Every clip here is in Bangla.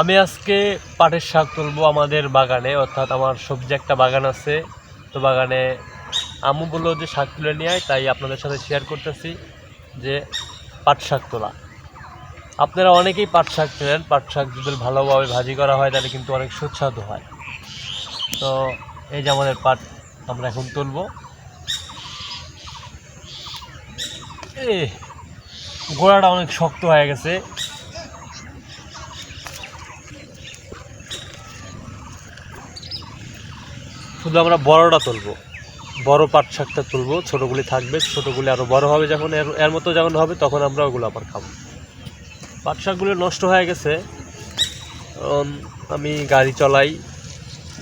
আমি আজকে পাটের শাক তুলবো আমাদের বাগানে, অর্থাৎ আমার সবজি একটা বাগান আছে। তো বাগানে আম্মু বলল যে শাক তুলে নিয়ে তাই আপনাদের সাথে শেয়ার করতেছি যে পাট শাক তোলা। আপনারা অনেকেই পাট শাক চেনেন পাট শাক যদি ভালোভাবে ভাজি করা হয়, তাহলে কিন্তু অনেক সুস্বাদু হয়। তো এই যে আমাদের পাট আমরা এখন তুলবো। গোড়াটা অনেক শক্ত হয়ে গেছে। শুধু আমরা বড়টা তুলবো। বড় পাট শাকটা তুলবো, ছোটোগুলি থাকবে, ছোটোগুলি আরও বড় হবে যখন, এর এর মতো যখন হবে তখন আমরা ওগুলো আবার খাব। পাট শাকগুলো নষ্ট হয়ে গেছে। আমি গাড়ি চলাই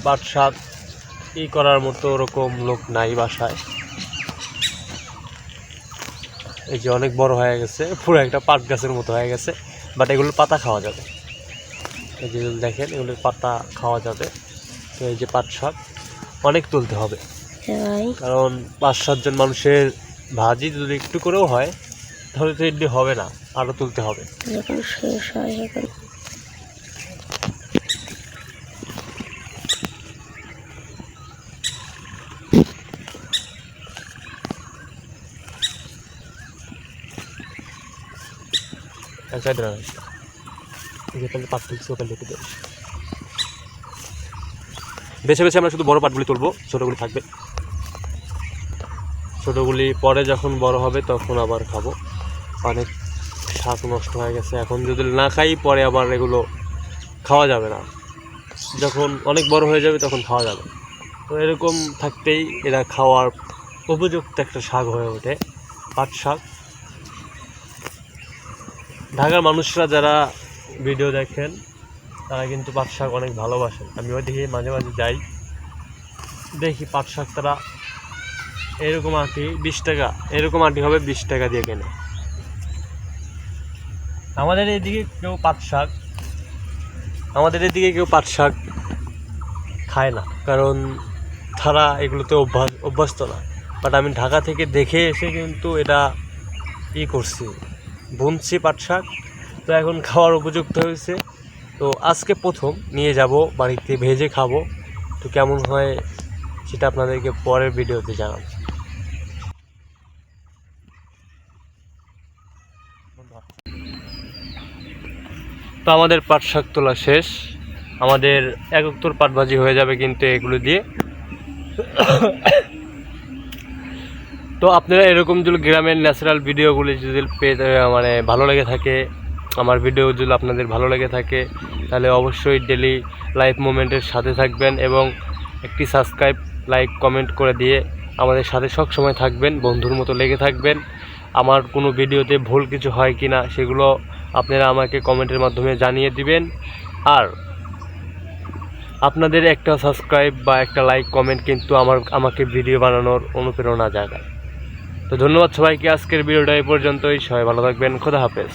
পাট শাক ই করার মতো ওরকম লোক নাই বাসায়। এই যে অনেক বড় হয়ে গেছে, পুরো একটা পাট গাছের মতো হয়ে গেছে বাট এগুলোর পাতা খাওয়া যাবে। এই যে দেখেন, এগুলোর পাতা খাওয়া যাবে। তো এই যে পাট শাক অনেক তুলতে হবে। কারণ পাঁচ সাতজন মানুষের ভাজি যদি একটু করেও হয় তাহলে তো এমনি হবে না আরও তুলতে হবে। যখন শেষ হয় এখন এক সাইডে রাখ এই যে তাহলে পাট তুলছি ওখানে দেবে বেছে বেছে আমরা শুধু বড় পাটগুলি তুলবো, ছোটোগুলি থাকবে। ছোটোগুলি পরে যখন বড় হবে তখন আবার খাব। অনেক শাক নষ্ট হয়ে গেছে। এখন যদি না খাই, পরে আবার এগুলো খাওয়া যাবে না। যখন অনেক বড় হয়ে যাবে তখন খাওয়া যাবে। তো এরকম থাকতেই এরা খাওয়ার উপযুক্ত একটা শাক হয়ে ওঠে, পাট শাক। ঢাকার মানুষরা যারা ভিডিও দেখেন তারা কিন্তু পাট শাক অনেক ভালোবাসেন। আমি ওইদিকে মাঝে মাঝে যাই। দেখি পাট শাক তারা এরকম আটি, বিশ টাকা, এরকম আটি হবে বিশ টাকা দিয়ে কেনে। আমাদের এদিকে কেউ পাট শাক, আমাদের এদিকে কেউ পাট শাক খায় না। কারণ তারা এগুলোতে অভ্যাস, অভ্যস্ত না। বাট আমি ঢাকা থেকে দেখে এসে কিন্তু এটা ই করছি, বুনছি পাট শাক। তো এখন খাওয়ার উপযুক্ত হয়েছে। তো আজকে প্রথম, নিয়ে যাব, বাড়িতে ভেজে খাব। তো কেমন হয় সেটা আপনাদেরকে পরের ভিডিওতে জানাব। তো আমাদের পাট শাক তোলা শেষ। আমাদের এক উত্তর পাট ভাজি হয়ে যাবে কিন্তু এগুলো দিয়ে। তো আপনারা এরকম যদি গ্রামের ন্যাচারাল ভিডিওগুলি যদি পেয়ে মানে ভালো লেগে থাকে আমার ভিডিও যদি আপনাদের ভালো লেগে থাকে, তাহলে অবশ্যই ডেলি লাইফ মোমেন্টের সাথে থাকবেন এবং একটি সাবস্ক্রাইব লাইক কমেন্ট করে দিয়ে আমাদের সাথে সব সময় থাকবেন, বন্ধুর মতো লেগে থাকবেন। আমার কোনো ভিডিওতে ভুল কিছু হয় কি না সেগুলো আপনারা আমাকে কমেন্টের মাধ্যমে জানিয়ে দিবেন। আর আপনাদের একটা সাবস্ক্রাইব বা একটা লাইক কমেন্ট কিন্তু আমার, আমাকে ভিডিও বানানোর অনুপ্রেরণা জাগায়। তো ধন্যবাদ সবাইকে, আজকের ভিডিওটা এই পর্যন্তই। সবাই ভালো থাকবেন, খোদা হাফেজ।